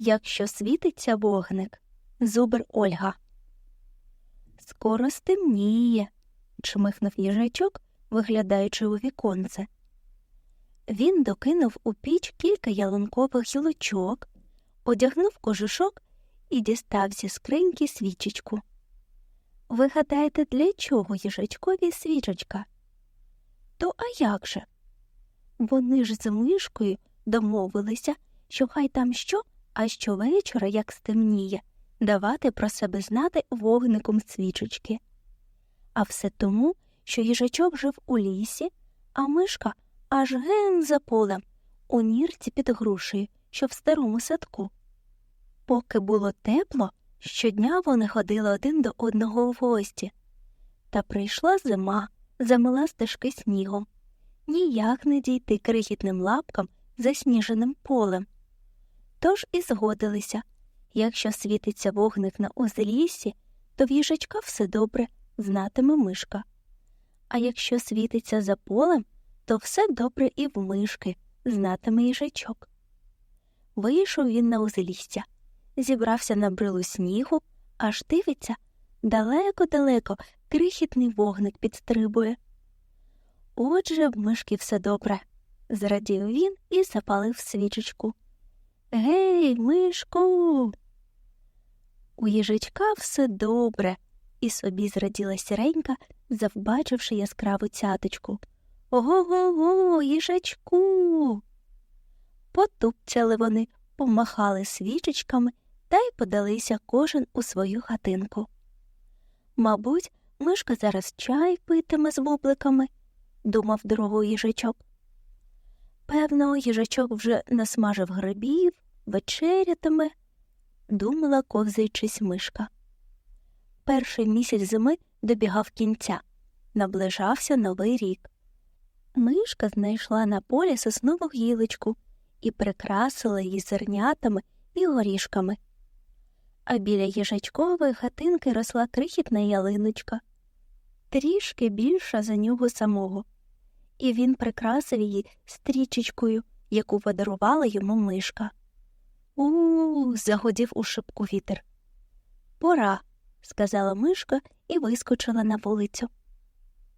Якщо світиться вогник, зубр Ольга. Скоро стемніє, чмихнув їжачок, виглядаючи у віконце. Він докинув у піч кілька ялинкових гілочок, одягнув кожушок і дістав зі скриньки свічечку. Ви гадаєте, для чого їжачкові свічечка? То а як же? Вони ж з мишкою домовилися, що хай там що, а щовечора, як стемніє, давати про себе знати вогником свічечки. А все тому, що їжачок жив у лісі, а мишка аж ген за полем, у нірці під грушею, що в старому садку. Поки було тепло, щодня вони ходили один до одного в гості. Та прийшла зима, замила стежки снігом. Ніяк не дійти крихітним лапкам засніженим полем. Тож і згодилися якщо світиться вогник на узліссі, то в їжачка все добре, знатиме мишка. А якщо світиться за полем, то все добре і в мишки, знатиме їжачок. Вийшов він на узлісся, зібрався на брилу снігу, аж дивиться далеко-далеко крихітний вогник підстрибує. Отже, в мишки все добре, зрадів він і запалив свічечку. Гей, мишку. У їжачка все добре, і собі зраділа сіренька, завбачивши яскраву цяточку. Ого го го, їжачку. Потупцяли вони, помахали свічечками та й подалися кожен у свою хатинку. Мабуть, мишка зараз чай питиме з бубликами, думав дорогою їжачок. Певно, їжачок вже насмажив грибів, вечерятиме, думала, ковзаючись мишка. Перший місяць зими добігав кінця, наближався новий рік. Мишка знайшла на полі соснову гілочку і прикрасила її зернятами і горішками. А біля їжачкової хатинки росла крихітна ялиночка, трішки більша за нього самого і він прикрасив її стрічечкою, яку подарувала йому мишка. У, загодів у шибку вітер. Пора, сказала мишка і вискочила на вулицю.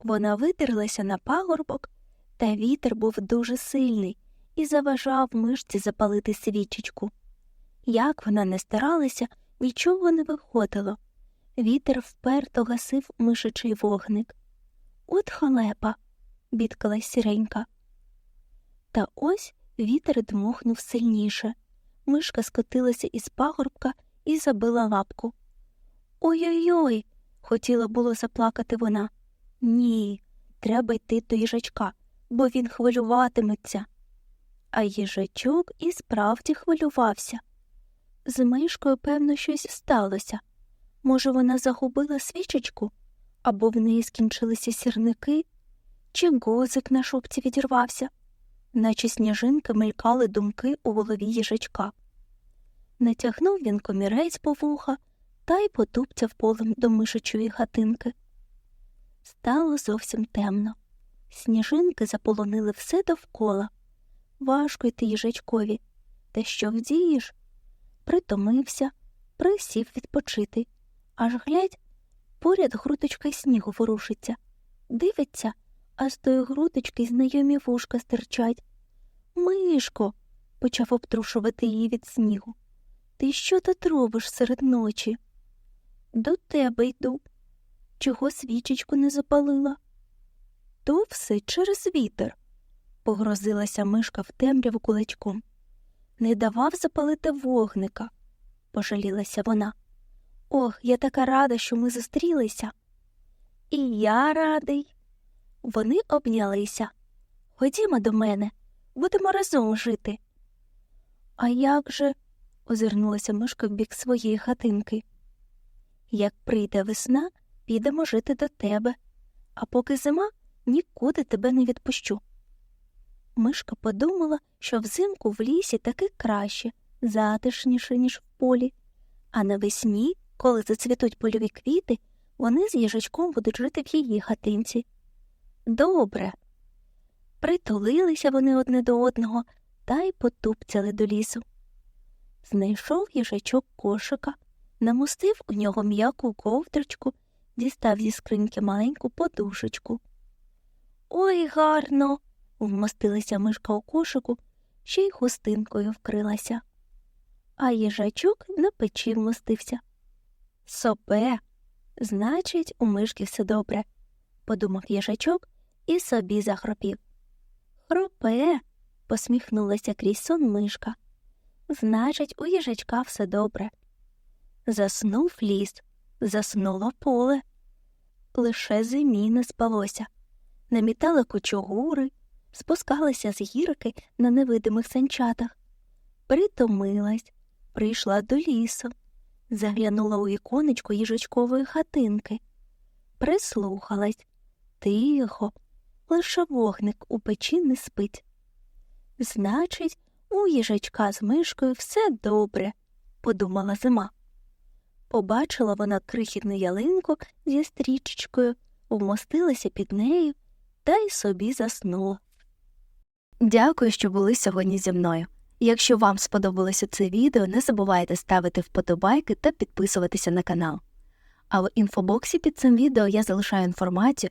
Вона витерлася на пагорбок, та вітер був дуже сильний і заважав мишці запалити свічечку. Як вона не старалася, нічого не виходило. Вітер вперто гасив мишичий вогник. От халепа бідкалась сіренька. Та ось вітер дмухнув сильніше. Мишка скотилася із пагорбка і забила лапку. Ой-ой-ой. хотіла було заплакати вона. Ні, треба йти до їжачка, бо він хвилюватиметься. А їжачок і справді хвилювався. З мишкою, певно, щось сталося. Може, вона загубила свічечку, або в неї скінчилися сірники, чи гозик на шубці відірвався, наче сніжинки мелькали думки у голові їжачка. Натягнув він комірець по вуха та й потупцяв полем до мишачої хатинки. Стало зовсім темно. Сніжинки заполонили все довкола. Важко йти їжачкові. Та що вдієш? Притомився, присів відпочити. Аж глядь, поряд грудочка снігу ворушиться. Дивиться, а з тої грудочки знайомі вушка стирчать. Мишко, почав обтрушувати її від снігу. Ти що тут робиш серед ночі? До тебе йду. Чого свічечку не запалила? То все через вітер, погрозилася мишка в темряву кулачком. Не давав запалити вогника, пожалілася вона. Ох, я така рада, що ми зустрілися. І я радий. Вони обнялися. Ходімо до мене, будемо разом жити. А як же? озирнулася мишка в бік своєї хатинки. Як прийде весна, підемо жити до тебе, а поки зима нікуди тебе не відпущу. Мишка подумала, що взимку в лісі таки краще, затишніше, ніж в полі, а навесні, коли зацвітуть польові квіти, вони з їжачком будуть жити в її хатинці. Добре. Притулилися вони одне до одного та й потупцяли до лісу. Знайшов їжачок кошика, намостив у нього м'яку ковдрочку, дістав зі скриньки маленьку подушечку. Ой, гарно. вмостилася мишка у кошику, ще й хустинкою вкрилася. А їжачок на печі вмостився. Сопе, значить, у мишки все добре, подумав їжачок і собі захропів. Хропе, посміхнулася крізь сон мишка. Значить, у їжачка все добре. Заснув ліс, заснуло поле. Лише зимі не спалося. Намітали кучугури, спускалися з гірки на невидимих санчатах. Притомилась, прийшла до лісу, заглянула у віконечко їжачкової хатинки, прислухалась. Тихо, лише вогник у печі не спить. Значить, у їжачка з мишкою все добре, подумала зима. Побачила вона крихітну ялинку зі стрічечкою, вмостилася під нею та й собі заснула. Дякую, що були сьогодні зі мною. Якщо вам сподобалося це відео, не забувайте ставити вподобайки та підписуватися на канал. А в інфобоксі під цим відео я залишаю інформацію,